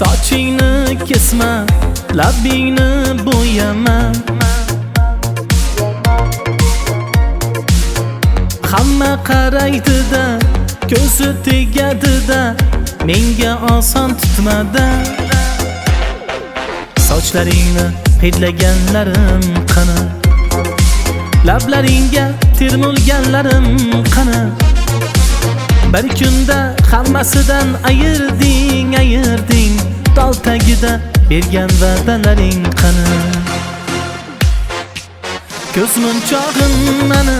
Sochingni kesma, labingni bo'yama. Hamma qaraydi-da, ko'zi tegadi-da. Menga oson tutmadi. Sochlaringni hidlaganlarim qani? Lablaringga termulganlarim qani? Bir kunda hammasidan ayirding, ayirding Dol tagida bergan va'dalaring qani? Ko'z munchog'im mani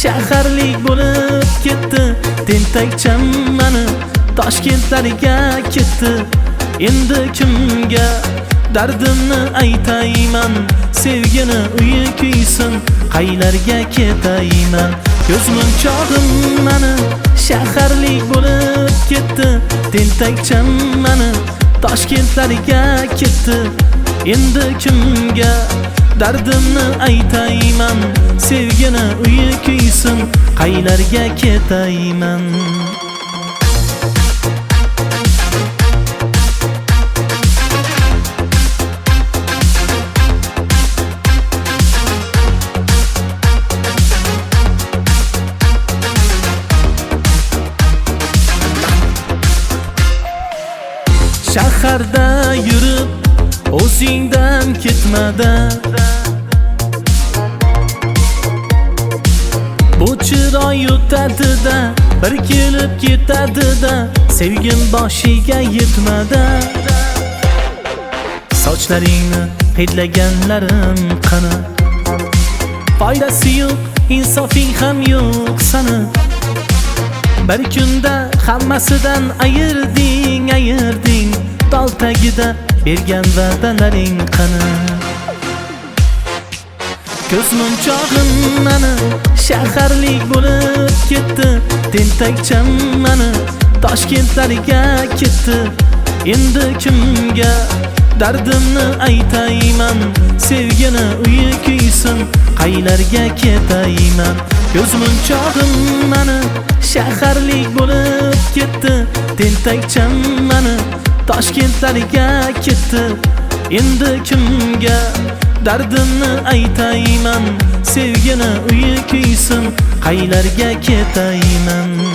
shaharlik bo'lib ketdi Tentakcham mani Toshkentlariga ketdi. Endi kimga dardimni aytayman? Sevgini uyi kuysin qaylarga ketayman? Ko'z munchog'im mani shaharlik bo'lib ketdi. Tentakcham mani Toshkentlariga ketdi. Endi kimga dardimni aytayman? Sevgini uyi kuysin qaylarga ketayman? Shaharda yurib o'zingdan ketmada. Bu chiroy yutadida bir kelib ketadida Sevgim boshiga yetmada. Sochlaringni hidlaganlarim qani? Foydasi yo'q, insofing ham yo'q sani. Bir kunda hammasidan ayirding, ayirding Dol tagida bergan va'dalaring qani? Ko'z munchog'im mani shaharlik bo'lib ketdi. Tentakcham mani Toshkentlariga ketdi. Endi kimga dardimni aytayman? Sevgini uyi kuysin qaylarga ketayman? Ko'z munchog'im mani shaharlik bo'lib ketdi. Tentakcham mani Toshkentlariga ketdi Endi kimga dardimni aytayman? Sevgini uyi kuysin qaylarga ketayman?